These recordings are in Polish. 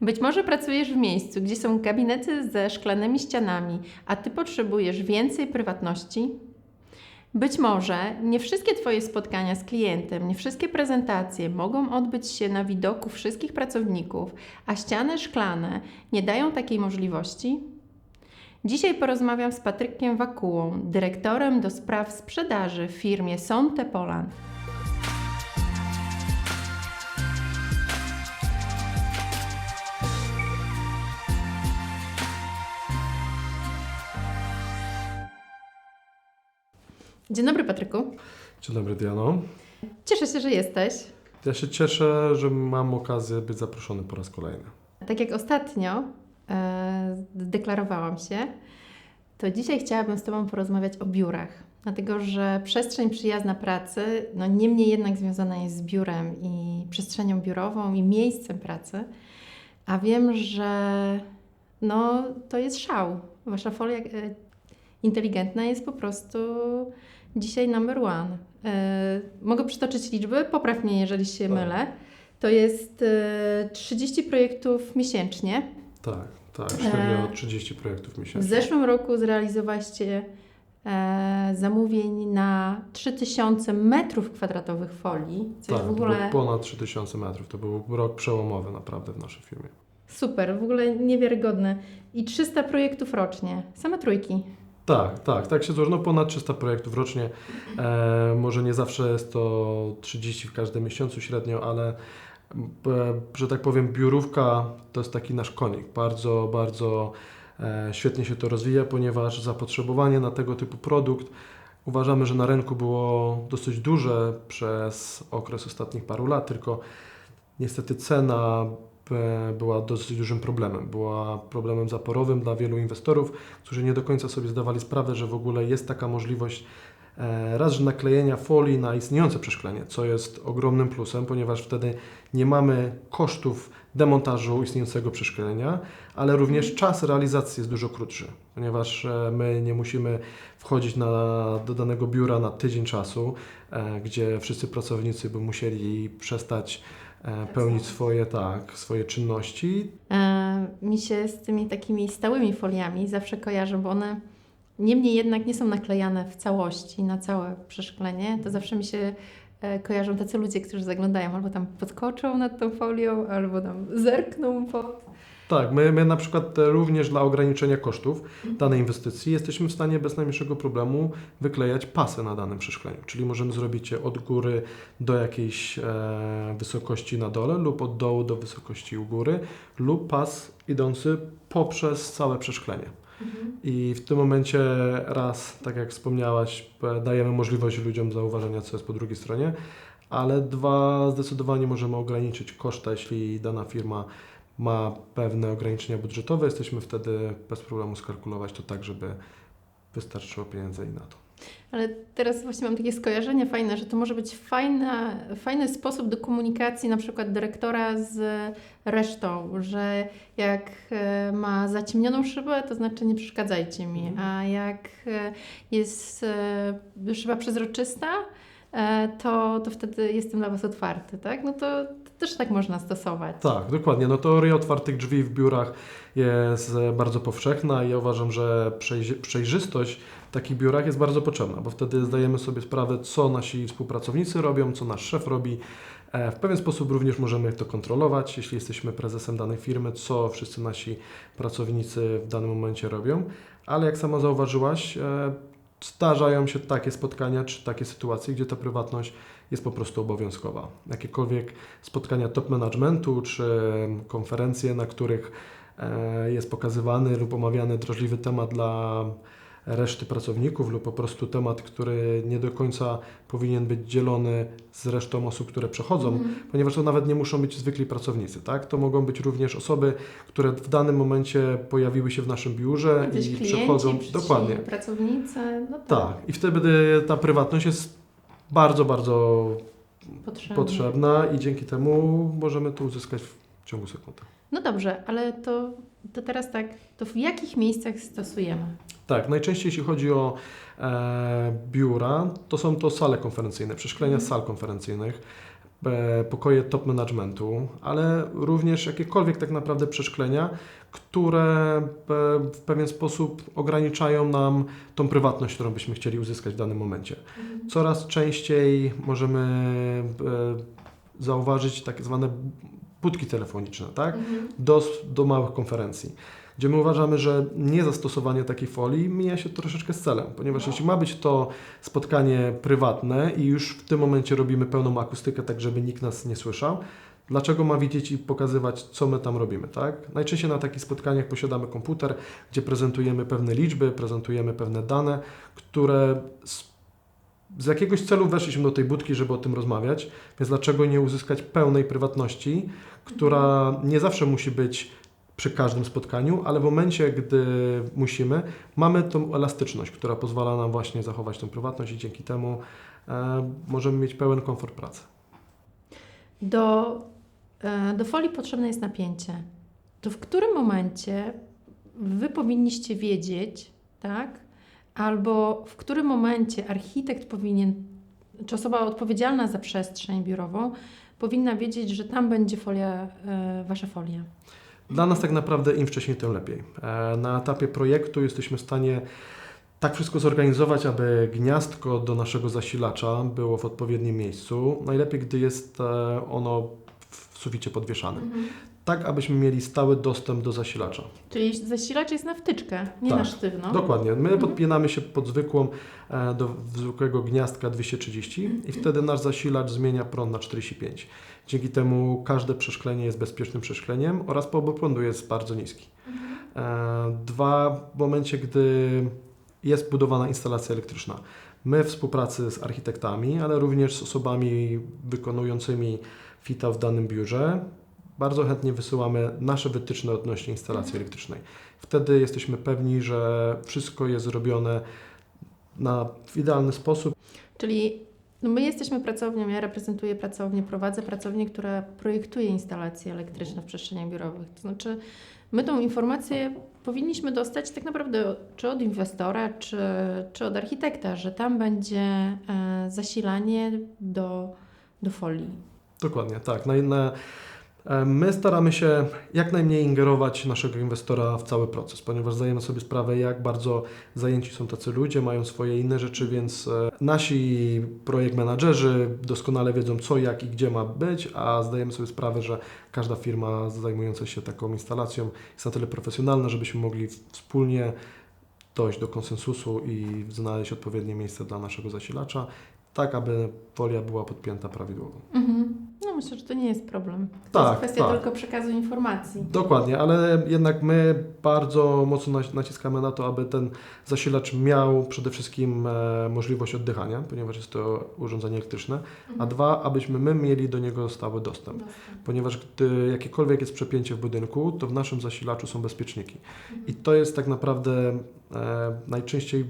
Być może pracujesz w miejscu, gdzie są gabinety ze szklanymi ścianami, a ty potrzebujesz więcej prywatności? Być może nie wszystkie Twoje spotkania z klientem, nie wszystkie prezentacje mogą odbyć się na widoku wszystkich pracowników, a ściany szklane nie dają takiej możliwości? Dzisiaj porozmawiam z Patrykiem Wakułą, dyrektorem do spraw sprzedaży w firmie Sonte Poland. Dzień dobry, Patryku. Dzień dobry, Diano. Cieszę się, że jesteś. Ja się cieszę, że mam okazję być zaproszony po raz kolejny. Tak jak ostatnio e, deklarowałam się, to dzisiaj chciałabym z Tobą porozmawiać o biurach. Dlatego, że przestrzeń przyjazna pracy, no niemniej jednak związana jest z biurem i przestrzenią biurową i miejscem pracy. A wiem, że no, to jest szał. Wasza folia e, inteligentna jest po prostu dzisiaj number one. E, mogę przytoczyć liczby, popraw mnie, jeżeli się Tak. mylę. To jest e, 30 projektów miesięcznie. Tak, tak, średnio E, 30 projektów W miesięcznie. zeszłym roku zrealizowaliście e, zamówień na 3000 metrów kwadratowych folii, co tak, w ogóle było ponad 3000 metrów. To był rok przełomowy naprawdę w naszej firmie. super, w ogóle niewiarygodne. I 300 projektów rocznie, same trójki. Tak, tak, tak się złoży. No ponad 300 projektów rocznie. E, może nie zawsze jest to 30 w każdym miesiącu średnio, ale e, że tak powiem, biurówka to jest taki nasz konik. Bardzo, bardzo e, świetnie się to rozwija, ponieważ zapotrzebowanie na tego typu produkt uważamy, że na rynku było dosyć duże przez okres ostatnich paru lat, tylko niestety cena była dosyć dużym problemem. Była problemem zaporowym dla wielu inwestorów, którzy nie do końca sobie zdawali sprawę, że w ogóle jest taka możliwość e, raz, że naklejenia folii na istniejące przeszklenie, co jest ogromnym plusem, ponieważ wtedy nie mamy kosztów demontażu istniejącego przeszklenia, ale również czas realizacji jest dużo krótszy, ponieważ e, my nie musimy wchodzić na, do danego biura na tydzień czasu, e, gdzie wszyscy pracownicy by musieli przestać e, pełnić swoje, tak, swoje czynności. E, mi się z tymi takimi stałymi foliami zawsze kojarzą, bo one niemniej jednak nie są naklejane w całości na całe przeszklenie. To zawsze mi się e, kojarzą tacy ludzie, którzy zaglądają albo tam podskoczą nad tą folią, albo tam zerkną pod. Tak, my, my na przykład e, również dla ograniczenia kosztów danej inwestycji jesteśmy w stanie bez najmniejszego problemu wyklejać pasy na danym przeszkleniu. Czyli możemy zrobić je od góry do jakiejś e, wysokości na dole lub od dołu do wysokości u góry lub pas idący poprzez całe przeszklenie. I w tym momencie raz, tak jak wspomniałaś, dajemy możliwość ludziom zauważenia, co jest po drugiej stronie, ale dwa, zdecydowanie możemy ograniczyć koszta, jeśli dana firma ma pewne ograniczenia budżetowe, jesteśmy wtedy bez problemu skalkulować to tak, żeby wystarczyło pieniędzy i na to. Ale teraz właśnie mam takie skojarzenie fajne, że to może być fajna, fajny sposób do komunikacji na przykład dyrektora z resztą, że jak e, ma zaciemnioną szybę, to znaczy nie przeszkadzajcie mi, Mhm. a jak e, jest e, szyba przezroczysta, to, to wtedy jestem dla Was otwarty, tak? No to też tak można stosować. Tak, dokładnie. No teoria otwartych drzwi w biurach jest bardzo powszechna i ja uważam, że przejrzy- przejrzystość w takich biurach jest bardzo potrzebna, bo wtedy zdajemy sobie sprawę, co nasi współpracownicy robią, co nasz szef robi. E, W pewien sposób również możemy to kontrolować, jeśli jesteśmy prezesem danej firmy, co wszyscy nasi pracownicy w danym momencie robią. Ale jak sama zauważyłaś, e, zdarzają się takie spotkania czy takie sytuacje, gdzie ta prywatność jest po prostu obowiązkowa. Jakiekolwiek spotkania top managementu czy konferencje, na których e, jest pokazywany lub omawiany drażliwy temat dla reszty pracowników lub po prostu temat, który nie do końca powinien być dzielony z resztą osób, które przechodzą, Mhm. ponieważ to nawet nie muszą być zwykli pracownicy, tak? To mogą być również osoby, które w danym momencie pojawiły się w naszym biurze Jacyś i klienci, przechodzą dokładnie. pracownicy, no tak, Tak, i wtedy ta prywatność jest bardzo, bardzo potrzebne. potrzebna i dzięki temu możemy to uzyskać w ciągu sekundy. No dobrze, ale to, to teraz tak, to w jakich miejscach stosujemy? Tak, najczęściej jeśli chodzi o e, biura, to są to sale konferencyjne, przeszklenia Mhm. sal konferencyjnych. E, pokoje top managementu, ale również jakiekolwiek tak naprawdę przeszklenia, które e, w pewien sposób ograniczają nam tą prywatność, którą byśmy chcieli uzyskać w danym momencie. Coraz częściej możemy e, zauważyć tak zwane budki telefoniczne, tak? Mhm. do, do małych konferencji, gdzie my uważamy, że niezastosowanie takiej folii mija się troszeczkę z celem, ponieważ No. jeśli ma być to spotkanie prywatne i już w tym momencie robimy pełną akustykę, tak żeby nikt nas nie słyszał, dlaczego ma widzieć i pokazywać, co my tam robimy, tak? Najczęściej na takich spotkaniach posiadamy komputer, gdzie prezentujemy pewne liczby, prezentujemy pewne dane, które z, z jakiegoś celu weszliśmy do tej budki, żeby o tym rozmawiać, więc dlaczego nie uzyskać pełnej prywatności, która nie zawsze musi być przy każdym spotkaniu, ale w momencie, gdy musimy, mamy tą elastyczność, która pozwala nam właśnie zachować tą prywatność i dzięki temu e, możemy mieć pełen komfort pracy. Do, e, do folii potrzebne jest napięcie. To w którym momencie Wy powinniście wiedzieć, tak? Albo w którym momencie architekt powinien, czy osoba odpowiedzialna za przestrzeń biurową, powinna wiedzieć, że tam będzie folia, e, Wasza folia. Dla nas tak naprawdę im wcześniej, tym lepiej. E, Na etapie projektu jesteśmy w stanie tak wszystko zorganizować, aby gniazdko do naszego zasilacza było w odpowiednim miejscu. Najlepiej, gdy jest e, ono w suficie podwieszane. Tak, abyśmy mieli stały dostęp do zasilacza. Czyli zasilacz jest na wtyczkę, nie Tak, na sztywno. Dokładnie. My Mhm. podpinamy się pod zwykłą, e, do zwykłego gniazdka 230 i wtedy nasz zasilacz zmienia prąd na 45. Dzięki temu każde przeszklenie jest bezpiecznym przeszkleniem oraz pobór prądu jest bardzo niski. E, Dwa, w momencie, gdy jest budowana instalacja elektryczna, my w współpracy z architektami, ale również z osobami wykonującymi fita w danym biurze, bardzo chętnie wysyłamy nasze wytyczne odnośnie instalacji elektrycznej. Wtedy jesteśmy pewni, że wszystko jest zrobione na, w idealny sposób. Czyli no my jesteśmy pracownią, ja reprezentuję pracownię, prowadzę pracownię, która projektuje instalacje elektryczne w przestrzeniach biurowych. To znaczy, my tą informację powinniśmy dostać tak naprawdę czy od inwestora, czy, czy od architekta, że tam będzie e, zasilanie do, do folii. Dokładnie, tak. Na, na, my staramy się jak najmniej ingerować naszego inwestora w cały proces, ponieważ zdajemy sobie sprawę, jak bardzo zajęci są tacy ludzie, mają swoje inne rzeczy, więc e, nasi projekt menadżerzy doskonale wiedzą, co, jak i gdzie ma być, a zdajemy sobie sprawę, że każda firma zajmująca się taką instalacją jest na tyle profesjonalna, żebyśmy mogli wspólnie dojść do konsensusu i znaleźć odpowiednie miejsce dla naszego zasilacza, tak aby folia była podpięta prawidłowo. No myślę, że to nie jest problem. To Tak, jest kwestia tak. tylko przekazu informacji. Dokładnie, ale jednak my bardzo mocno naci- naciskamy na to, aby ten zasilacz miał przede wszystkim e, możliwość oddychania, ponieważ jest to urządzenie elektryczne, a dwa, abyśmy my mieli do niego stały dostęp. Ponieważ gdy jakiekolwiek jest przepięcie w budynku, to w naszym zasilaczu są bezpieczniki. I to jest tak naprawdę e, najczęściej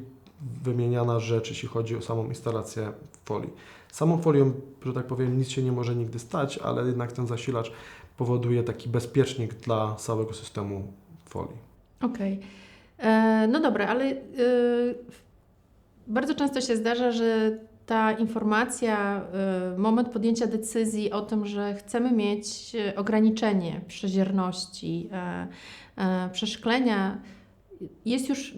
wymieniana rzecz, jeśli chodzi o samą instalację folii. Samą folią, że tak powiem, nic się nie może nigdy stać, ale jednak ten zasilacz powoduje taki bezpiecznik dla całego systemu folii. Okej. E, No dobra, ale e, bardzo często się zdarza, że ta informacja, e, moment podjęcia decyzji o tym, że chcemy mieć ograniczenie przezierności, e, przeszklenia, jest już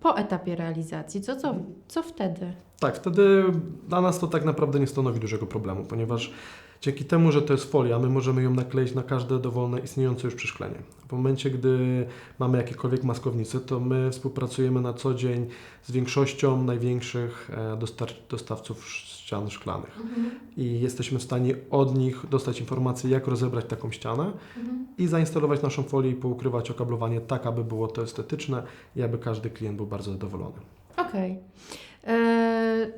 po etapie realizacji. Co, co, co wtedy? Tak, wtedy dla nas to tak naprawdę nie stanowi dużego problemu, ponieważ dzięki temu, że to jest folia, my możemy ją nakleić na każde dowolne istniejące już przeszklenie. W momencie, gdy mamy jakiekolwiek maskownice, to my współpracujemy na co dzień z większością największych e, dostawców ścian szklanych i jesteśmy w stanie od nich dostać informacje, jak rozebrać taką ścianę i zainstalować naszą folię i poukrywać okablowanie tak, aby było to estetyczne i aby każdy klient był bardzo zadowolony. Okej. E,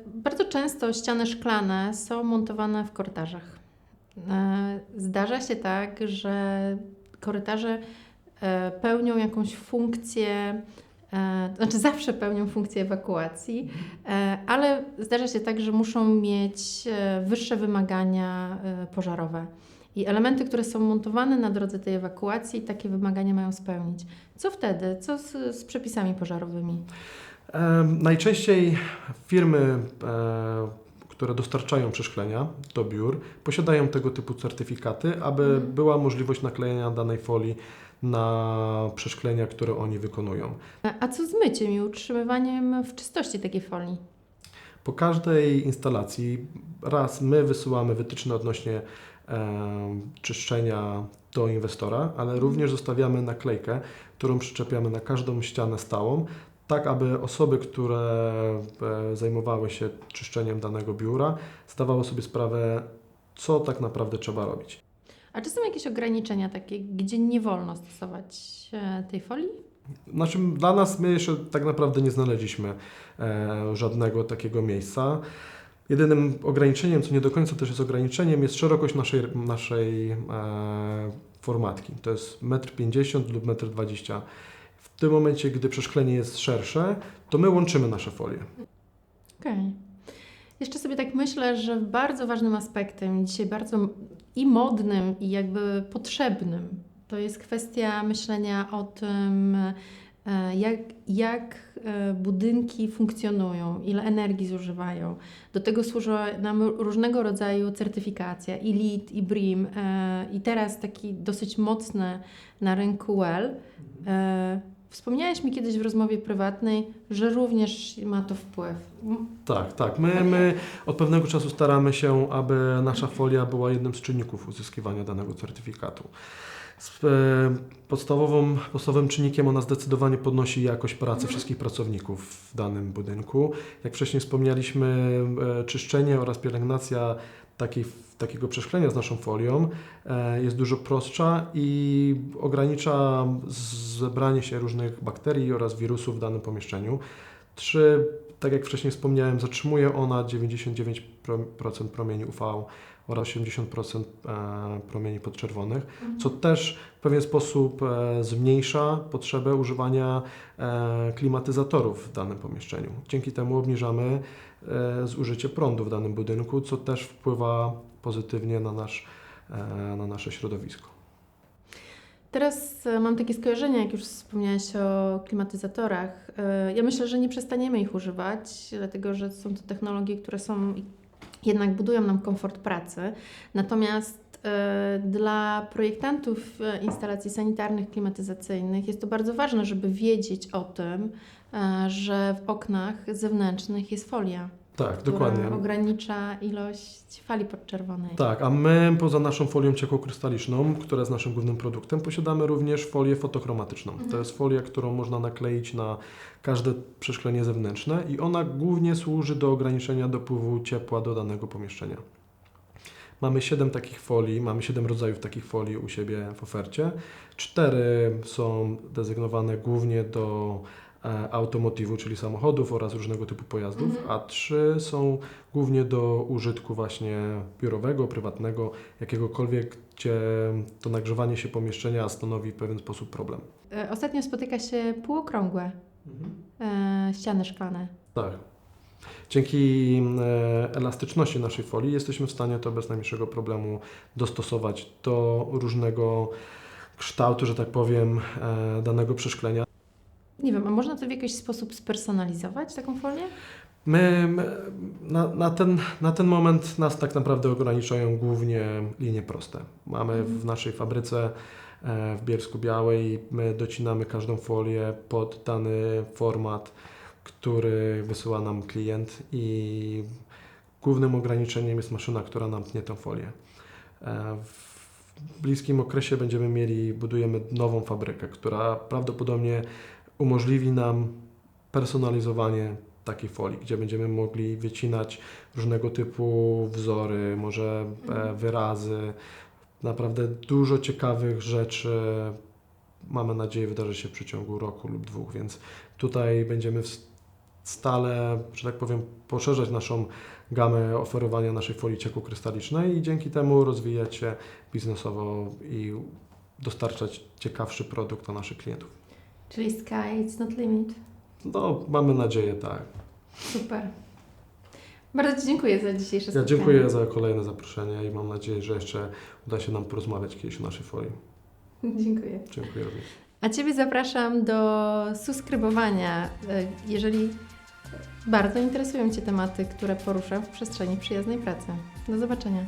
Bardzo często ściany szklane są montowane w korytarzach. E, Zdarza się tak, że korytarze e, pełnią jakąś funkcję, e, znaczy zawsze pełnią funkcję ewakuacji, e, ale zdarza się tak, że muszą mieć e, wyższe wymagania e, pożarowe. I elementy, które są montowane na drodze tej ewakuacji, takie wymagania mają spełnić. Co wtedy? Co z, z przepisami pożarowymi? E, najczęściej firmy, e, które dostarczają przeszklenia do biur, posiadają tego typu certyfikaty, aby była możliwość naklejenia danej folii na przeszklenia, które oni wykonują. A- A co z myciem i utrzymywaniem w czystości takiej folii? Po każdej instalacji raz my wysyłamy wytyczne odnośnie e, czyszczenia do inwestora, ale również zostawiamy naklejkę, którą przyczepiamy na każdą ścianę stałą, tak aby osoby, które e, zajmowały się czyszczeniem danego biura, zdawały sobie sprawę, co tak naprawdę trzeba robić. A czy są jakieś ograniczenia takie, gdzie nie wolno stosować e, tej folii? Znaczy, dla nas my jeszcze tak naprawdę nie znaleźliśmy e, żadnego takiego miejsca. Jedynym ograniczeniem, co nie do końca też jest ograniczeniem, jest szerokość naszej, naszej formatki. To jest 1,50 m lub 1,20 m. W tym momencie, gdy przeszklenie jest szersze, to my łączymy nasze folie. Okej. Jeszcze sobie tak myślę, że bardzo ważnym aspektem, dzisiaj bardzo i modnym, i jakby potrzebnym, to jest kwestia myślenia o tym, e, jak, jak e, budynki funkcjonują, ile energii zużywają. Do tego służy nam różnego rodzaju certyfikacja, i LEED, i BREEAM, e, i teraz taki dosyć mocny na rynku WELL. Wspomniałeś mi kiedyś w rozmowie prywatnej, że również ma to wpływ. Tak, tak. My, my od pewnego czasu staramy się, aby nasza folia była jednym z czynników uzyskiwania danego certyfikatu. E, podstawową, podstawowym czynnikiem ona zdecydowanie podnosi jakość pracy wszystkich pracowników w danym budynku. Jak wcześniej wspomnieliśmy, e, czyszczenie oraz pielęgnacja takiej, takiego przeszklenia z naszą folią e, jest dużo prostsza i ogranicza zebranie się różnych bakterii oraz wirusów w danym pomieszczeniu. Trzy, tak jak wcześniej wspomniałem, zatrzymuje ona 99% promieni UV oraz 80% e, promieni podczerwonych, co też pewien sposób e, zmniejsza potrzebę używania e, klimatyzatorów w danym pomieszczeniu. Dzięki temu obniżamy e, zużycie prądu w danym budynku, co też wpływa pozytywnie na, nasz, na nasze środowisko. Teraz mam takie skojarzenia, jak już wspomniałeś o klimatyzatorach. Ja myślę, że nie przestaniemy ich używać, dlatego że są to technologie, które są jednak budują nam komfort pracy. Natomiast e, dla projektantów e, instalacji sanitarnych, klimatyzacyjnych jest to bardzo ważne, żeby wiedzieć o tym, e, że w oknach zewnętrznych jest folia, Tak, która dokładnie. ogranicza ilość fali podczerwonej. Tak, a my poza naszą folią ciekłokrystaliczną, która jest naszym głównym produktem, posiadamy również folię fotochromatyczną. To jest folia, którą można nakleić na każde przeszklenie zewnętrzne i ona głównie służy do ograniczenia dopływu ciepła do danego pomieszczenia. Mamy 7 takich folii, mamy 7 rodzajów takich folii u siebie w ofercie. Cztery są dezygnowane głównie do e, automotywu, czyli samochodów oraz różnego typu pojazdów, a trzy są głównie do użytku właśnie biurowego, prywatnego, jakiegokolwiek, gdzie to nagrzewanie się pomieszczenia stanowi w pewien sposób problem. E, Ostatnio spotyka się półokrągłe e, ściany szklane. Tak. Dzięki e, elastyczności naszej folii jesteśmy w stanie to bez najmniejszego problemu dostosować do różnego kształtu, że tak powiem, e, danego przeszklenia. Nie wiem, a można to w jakiś sposób spersonalizować, taką folię? My, my na, na, ten, na ten moment nas tak naprawdę ograniczają głównie linie proste. Mamy w naszej fabryce e, w Bielsku Białej, my docinamy każdą folię pod dany format, który wysyła nam klient i głównym ograniczeniem jest maszyna, która nam tnie tę folię. E, W bliskim okresie będziemy mieli, budujemy nową fabrykę, która prawdopodobnie umożliwi nam personalizowanie takiej folii, gdzie będziemy mogli wycinać różnego typu wzory, może e, wyrazy. Naprawdę dużo ciekawych rzeczy mamy nadzieję wydarzy się w przeciągu roku lub dwóch, więc tutaj będziemy w- stale, że tak powiem, poszerzać naszą gamę oferowania naszej folii ciekłokrystalicznej i dzięki temu rozwijać się biznesowo i dostarczać ciekawszy produkt dla naszych klientów. Czyli sky, it's not limit. No, mamy nadzieję, tak. Super. Bardzo Ci dziękuję za dzisiejsze Ja spotkanie. dziękuję za kolejne zaproszenie i mam nadzieję, że jeszcze uda się nam porozmawiać kiedyś o naszej folii. Dziękuję. Dziękuję również. A Ciebie zapraszam do subskrybowania. E, Jeżeli bardzo interesują Cię tematy, które poruszam w przestrzeni przyjaznej pracy. Do zobaczenia.